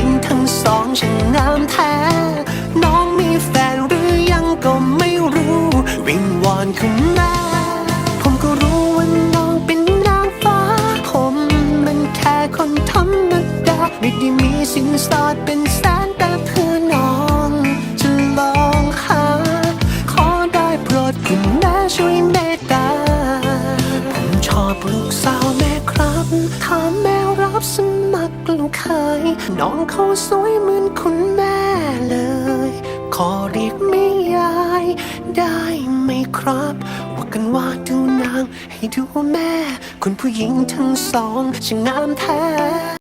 ิงทั้งสองช่างงามแท้ น้องมีแฟนหรือยังก็ไม่รู้ วิงวอนคุณแม่ผมก็รู้ว่าน้องเป็นนางฟ้า ผมมันแค่คนธรรมดาไม่ได้มีสินสอดเป็นแสนแต่เพื่อน้องจะลองหา ขอได้โปรดคุณแม่ช่วยเมตตาผมชอบลูกสาวแม่ ถ้าแม่รับสมัครลูกเคยน้องเขาสวยเหมือนคุณแม่เลย ขอเรียกแม่ยาย ได้ไหมครับว่ากันว่าดูนางให้ดูแม่ คุณผู้หญิงทั้งสองช่างงามแท้